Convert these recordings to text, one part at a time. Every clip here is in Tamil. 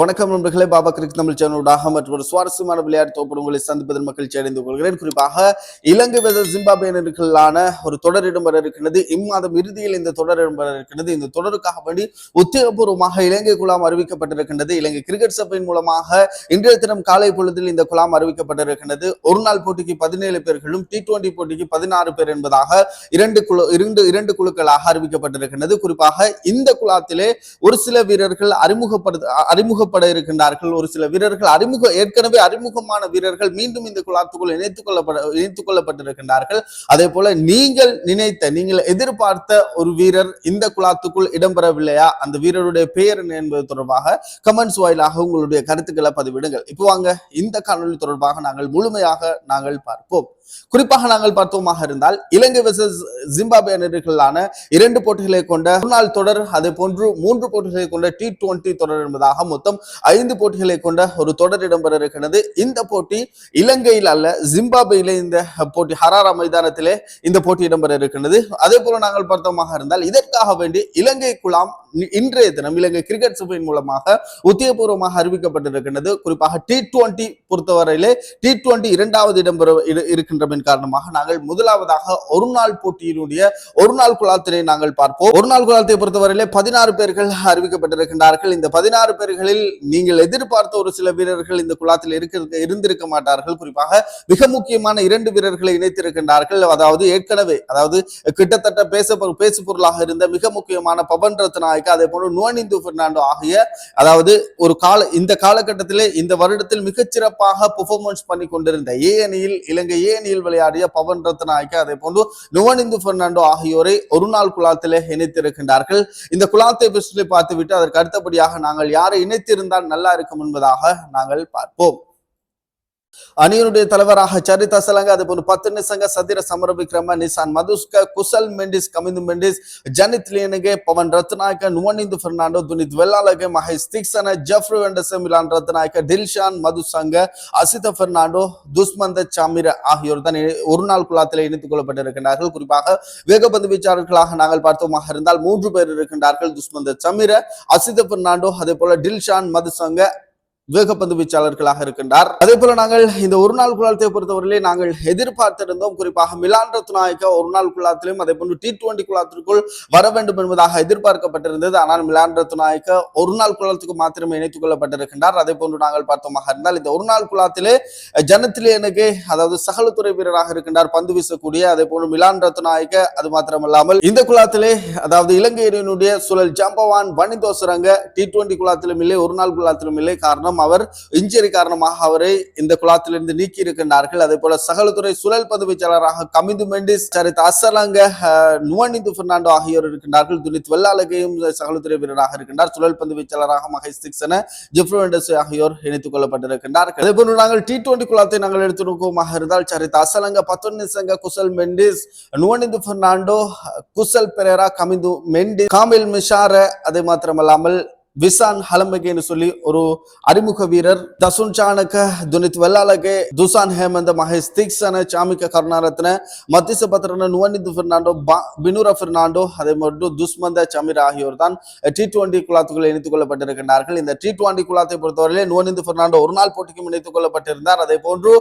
வணக்கம் நண்பர்களே பாபா கிரிக் தமிழ் சேனலோடாக மற்றும் ஒரு சுவாரஸ்யமான விளையாட்டு தொகுப்பு உங்களை சந்திப்பதில் மகிழ்ச்சி அடைந்து கொள்கிறேன். குறிப்பாக இலங்கை வெத ஜிம்பாபேனருக்களான ஒரு தொடர் இடம்பெற இருக்கிறது இம்மாதம் இறுதியில் இந்த தொடர் இடம்பெற இருக்கிறது இந்த தொடருக்காக வேண்டி உத்தியோகபூர்வமாக இலங்கை குழாம் அறிவிக்கப்பட்டிருக்கின்றது. இலங்கை கிரிக்கெட் சபையின் மூலமாக இன்றைய தினம் காலை பொழுதில் இந்த குழாம் அறிவிக்கப்பட்டிருக்கின்றது. ஒரு நாள் போட்டிக்கு பதினேழு பேர்களும் டி டுவெண்டி போட்டிக்கு பதினாறு பேர் என்பதாக இரண்டு குழு இரண்டு இரண்டு குழுக்களாக அறிவிக்கப்பட்டிருக்கின்றது. குறிப்பாக இந்த குழாத்திலே ஒரு சில வீரர்கள் அறிமுகப்படுத்த அறிமுக அறிமுகப்பட இருக்கின்றார்கள். ஒரு சில வீரர்கள் அறிமுக ஏற்கனவே அறிமுகமான வீரர்கள் மீண்டும் இந்த குழாத்துக்குள் இணைத்துக் கொள்ளப்பட இணைத்துக் கொள்ளப்பட்டிருக்கின்றார்கள். அதே போல நீங்கள் நினைத்த நீங்கள் எதிர்பார்த்த ஒரு வீரர் இந்த குழாத்துக்குள் இடம்பெறவில்லையா? அந்த வீரருடைய பெயர் என்ன என்பது தொடர்பாக கமெண்ட்ஸ் வாயிலாக உங்களுடைய கருத்துக்களை பதிவிடுங்கள். இப்போ வாங்க இந்த காணொலி தொடர்பாக நாங்கள் முழுமையாக நாங்கள் பார்ப்போம். குறிப்பாக நாங்கள் பார்த்தோமாக இருந்தால் இலங்கை வெர்சஸ் ஜிம்பாபே அணிகளான இரண்டு போட்டிகளை கொண்ட ஒரு நாள் தொடர் அதே போன்று மூன்று போட்டிகளை கொண்ட டி டுவெண்டி தொடர் என்பதாக மொத்தம் மொத்தம் ஐந்து போட்டிகளை கொண்ட ஒரு தொடர் இடம்பெற இருக்கிறது. இந்த போட்டி இலங்கையில் அல்ல ஜிம்பாபேயில இந்த போட்டி ஹராரா மைதானத்திலே இந்த போட்டி இடம்பெற இருக்கிறது. அதே போல நாங்கள் பார்த்தோமாக இருந்தால் இதற்காக வேண்டி இலங்கை குழாம் இன்றைய தினம் இலங்கை கிரிக்கெட் சபையின் மூலமாக உத்தியபூர்வமாக அறிவிக்கப்பட்டிருக்கின்றது. குறிப்பாக டி டுவெண்டி பொறுத்தவரையிலே டி டுவெண்டி இரண்டாவது இடம்பெற இரு- இருக்கின்றமின் காரணமாக நாங்கள் முதலாவதாக ஒரு நாள் போட்டியினுடைய ஒரு நாள் குழாத்தினை நாங்கள் பார்ப்போம். ஒரு நாள் குழாத்தை பொறுத்தவரையிலே பதினாறு பேர்கள் அறிவிக்கப்பட்டிருக்கின்றார்கள். இந்த பதினாறு பேர்களில் நீங்கள் எதிர்பார்த்த ஒரு சில வீரர்கள் இந்த குழாத்தில் இருக்க இருந்திருக்க மாட்டார்கள். குறிப்பாக மிக முக்கியமான இரண்டு வீரர்களை இணைத்திருக்கின்றார்கள். அதாவது ஏற்கனவே அதாவது கிட்டத்தட்ட பேச பேசு பொருளாக இருந்த மிக முக்கியமான பவன் ரத்நாயக்க அதே போல நுவனிந்து பெர்னாண்டோ ஆகிய அதாவது ஒரு கால இந்த காலகட்டத்திலே இந்த வருடத்தில் மிகச்சிறப்பாக பெர்ஃபார்மன்ஸ் பண்ணி கொண்டிருந்த ஏ அணியில் இலங்கை ஏ அணியில் விளையாடிய பவன் ரத்நாயக்க அதே போன்று நுவனிந்து பெர்னாண்டோ ஆகியோரை ஒரு நாள் குழாத்திலே இணைத்திருக்கின்றார்கள். இந்த குழாத்தை பற்றி பார்த்துவிட்டு அதற்கு அடுத்தபடியாக நாங்கள் யாரை இணைத்திருந்தால் நல்லா இருக்கும் என்பதாக நாங்கள் பார்ப்போம். அணியனுடைய தலைவராக சரிತಾ சலங்க அதே போல பத்தின ಸಂಘ ಸದಿರ ಸಮರ ವಿಕ್ರಮ ನಿಸಾನ್ ಮಧುಸ್ಕ ಕುಸಲ್ மெண்டிஸ் ಕಮಿಂದು ಮೆಂಡಿಸ್ ಜನಿತ್ ಲಿಯನಿಗೆ ಪವನ್ ರತ್ನಾಯಕ ನುವನಿಂದು ಫೆರ್ನಾಂಡೋ ದುನಿತ್ ವೆಲ್ಲಾಲಗೆ ಮಹೇಶ್ ತಿಕ್ಸನ ಜಫ್ರು ವೆಂಡಸೆ ಮಿಲಾನ್ ರತ್ನಾಯಕ ದಿಲ್ಶಾನ್ ಮಧು அசித பெர்னாண்டோ துஷ்மந்த சாமிர ஆகியோர் தான் ஒரு நாள் குழாத்தில் இணைத்துக் கொள்ளப்பட்டிருக்கிறார்கள் குறிப்பாக வேகப்பந்து வீச்சாளர்களாக நாங்கள் பார்த்தோமாக இருந்தால் மூன்று பேர் இருக்கின்றார்கள். துஸ்மந்த சமிர அசித பெர்னாண்டோ அதே போல டில்ஷான் மதுசங்க வேகப்பந்து வீச்சாளர்களாக இருக்கின்றார். அதே போல நாங்கள் இந்த ஒரு நாள் குழாத்தை பொறுத்தவரையிலே நாங்கள் எதிர்பார்த்திருந்தோம். குறிப்பாக மிலான் ரத்நாயக்க ஒரு நாள் குழாத்திலும் அதே போன்று டி டுவெண்டி குழாத்திற்குள் வர வேண்டும் என்பதாக எதிர்பார்க்கப்பட்டிருந்தது. ஆனால் மிலான் ரத்நாயக்க ஒரு நாள் குழாத்துக்கு மாத்திரமே இணைத்துக் கொள்ளப்பட்டிருக்கின்றார். அதே போன்று நாங்கள் பார்த்தோமாக இருந்தால் இந்த ஒரு நாள் குழாத்திலே ஜனத்திலேனுக்கு அதாவது சகலத்துறை வீரராக இருக்கின்றார் பந்து வீசக்கூடிய அதே போன்று மிலான் ரத்நாயக்க அது மாத்திரமல்லாமல் இந்த குழாத்திலே அதாவது இலங்கை அணியினுடைய சுழல் ஜம்பவான் பனிதோசரங்க டி டுவெண்டி குழாத்திலும் இல்லை ஒரு நாள் குழாத்திலும் இல்லை. காரணம் அவர் இன்ஜரி காரணமாக அவரை இந்த குழாத்திலிருந்து நீக்கி இருக்கின்றார்கள். அதே போல சகலத்துறை சுழல் பந்து வீச்சாளராக கமிந்து மெண்டிஸ் சரித் அசலங்க நுவனிந்து பெர்னாண்டோ ஆகியோர் இருக்கின்றார்கள். துனித் வெள்ளாலகையும் சகலத்துறை வீரராக இருக்கின்றார். சுழல் பந்து வீச்சாளராக மகேஷ் சிக்ஸன ஜிப்ரோண்டஸ் ஆகியோர் இணைத்துக் கொள்ளப்பட்டிருக்கின்றார்கள் அதே போன்று நாங்கள் டி டுவெண்டி குழாத்தை நாங்கள் எடுத்துக்கோமாக இருந்தால் சரித் அசலங்க பத்தொன்னு சங்க குசல் மெண்டிஸ் நுவனிந்து பெர்னாண்டோ குசல் பெரேரா கமிந்து மெண்டி காமில் மிஷார அதே மாத்திரமல்லாமல் விசான் ஹலம்பகேன்னு சொல்லி ஒரு அறிமுக வீரர். தசுன் சாணக்க துனித் வெள்ளாலகே துசான் ஹேமந்த மகேஷ் தீக்ஷன சாமிக்க கருணாரத்ன மத்திச பத்திரன நுவனிந்து பெர்னாண்டோ பினுர பெர்னாண்டோ அதே மட்டும் துஸ்மந்த சமீர் ஆகியோர் தான் டி டுவெண்டி குழாத்துக்குள் இணைத்துக் கொள்ளப்பட்டிருக்கின்றார்கள். இந்த டி டுவெண்டி குழாத்தை பொறுத்தவரையிலே நுவனிந்து பெர்னாண்டோ ஒரு நாள் போட்டிக்கும் இணைத்துக் கொள்ளப்பட்டிருந்தார். அதே போன்று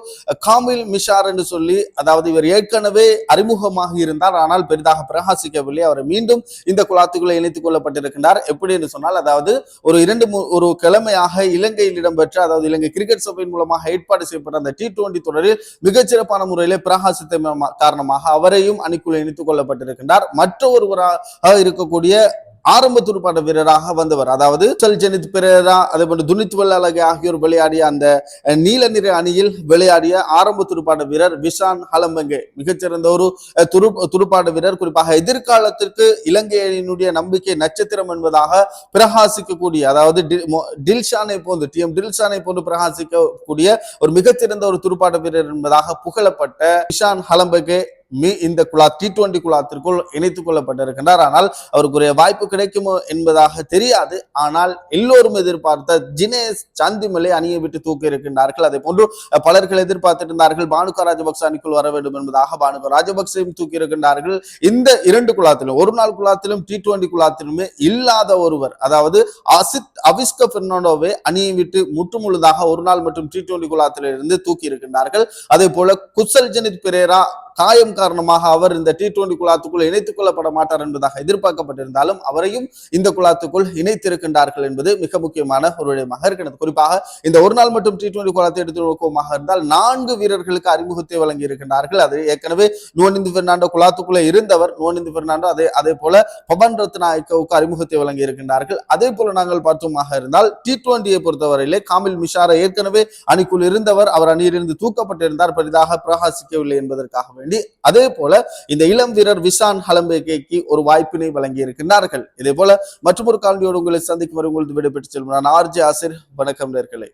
காமில் மிஷார் என்று சொல்லி அதாவது இவர் ஏற்கனவே அறிமுகமாக இருந்தார். ஆனால் பெரிதாக பிரகாசிக்கவில்லை. அவர் மீண்டும் இந்த குழாத்துக்குள்ளே இணைத்துக் கொள்ளப்பட்டிருக்கின்றார். எப்படி என்று சொன்னால் அதாவது ஒரு இரண்டு மூ- ஒரு கிழமையாக இலங்கையில் இடம்பெற்ற அதாவது இலங்கை கிரிக்கெட் சபையின் மூலமாக ஏற்பாடு செய்யப்பட்ட அந்த டி டுவெண்டி தொடரில் மிகச்சிறப்பான முறையிலே பிரகாசித்த காரணமாக அவரையும் அணிக்குள் இணைத்துக் கொள்ளப்பட்டிருக்கின்றார். மற்ற ஒருவராக இருக்கக்கூடிய ஆரம்ப துடுப்பாட்ட வீரராக வந்தவர். அதாவது சல் ஜெனித் பெரேரா அதே போன்று துனித் வெள்ளாலகை ஆகியோர் விளையாடிய அந்த நீல நிற அணியில் விளையாடிய ஆரம்ப துடுப்பாட்ட வீரர் விஷான் ஹலம்பங்கே. மிகச்சிறந்த ஒரு துரு துடுப்பாட்ட வீரர். குறிப்பாக எதிர்காலத்திற்கு இலங்கை அணியினுடைய நம்பிக்கை நட்சத்திரம் என்பதாக பிரகாசிக்கக்கூடிய அதாவது டில்ஷானை போன்று டி எம் டில்ஷானை போன்று பிரகாசிக்கக்கூடிய ஒரு மிகச்சிறந்த ஒரு துடுப்பாட்ட வீரர் என்பதாக புகழப்பட்ட விஷான் ஹலம்பகே மீ இந்த குழா டி டுவெண்டி குழாத்திற்குள் இணைத்துக் கொள்ளப்பட்டிருக்கின்றார். ஆனால் அவருக்குரிய வாய்ப்பு கிடைக்குமோ என்பதாக தெரியாது. ஆனால் எல்லோரும் எதிர்பார்த்த ஜினேஷ் சந்திமலை அணியை விட்டு தூக்கி இருக்கின்றார்கள் அதே போன்று பலர்கள் எதிர்பார்த்திருந்தார்கள் பானுக ராஜபக்ச அணிக்குள் வர வேண்டும் என்பதாக பானுக ராஜபக்சையும் தூக்கி இருக்கின்றார்கள் இந்த இரண்டு குழாத்திலும் ஒரு நாள் குழாத்திலும் டி டுவெண்டி குழாத்திலுமே இல்லாத ஒருவர் அதாவது அசித் அவிஸ்க பெர்னாண்டோவை அணியை விட்டு முற்றுமுழுதாக ஒரு நாள் மற்றும் டி டுவெண்டி குழாத்திலிருந்து தூக்கி இருக்கின்றார்கள் அதே போல குசல் ஜெனித் பெரேரா காயம் காரணமாக அவர் இந்த டி டுவெண்டி குழாத்துக்குள் இணைத்துக் கொள்ளப்பட மாட்டார் என்பதாக எதிர்பார்க்கப்பட்டிருந்தாலும் அவரையும் இந்த குழாத்துக்குள் இணைத்திருக்கின்றார்கள் என்பது மிக முக்கியமான ஒரு விடயமாக இருக்கிறது. குறிப்பாக இந்த ஒரு நாள் மட்டும் டி டுவெண்டி குழாத்தை எடுத்து நோக்கமாக இருந்தால் நான்கு வீரர்களுக்கு அறிமுகத்தை வழங்கி இருக்கின்றார்கள் அது ஏற்கனவே நோனிந்து பெர்னாண்டோ குழாத்துக்குள்ளே இருந்தவர் நோனிந்து பெர்னாண்டோ அதே அதே போல பவன் ரத்நாயக்கவுக்கு அறிமுகத்தை வழங்கி இருக்கின்றார்கள் அதே போல நாங்கள் பார்த்தோமாக இருந்தால் டி டுவெண்டியை பொறுத்தவரையிலே காமில் மிஷாரா ஏற்கனவே அணிக்குள் இருந்தவர் அவர் அணியிலிருந்து தூக்கப்பட்டிருந்தார் பெரிதாக பிரகாசிக்கவில்லை என்பதற்காக வேண்டி அதே போல இந்த இளம் வீரர் விசான் ஹலம்பேகேக்கு ஒரு வாய்ப்பினை வழங்கி இருக்கின்றார்கள் இதே போல மற்றொரு கால்வியோடு உங்களை சந்திக்கும் வரை உங்களது விடைபெற்று செல்வன் ஆர்ஜி ஆசிர் வணக்கம் நேர்களே.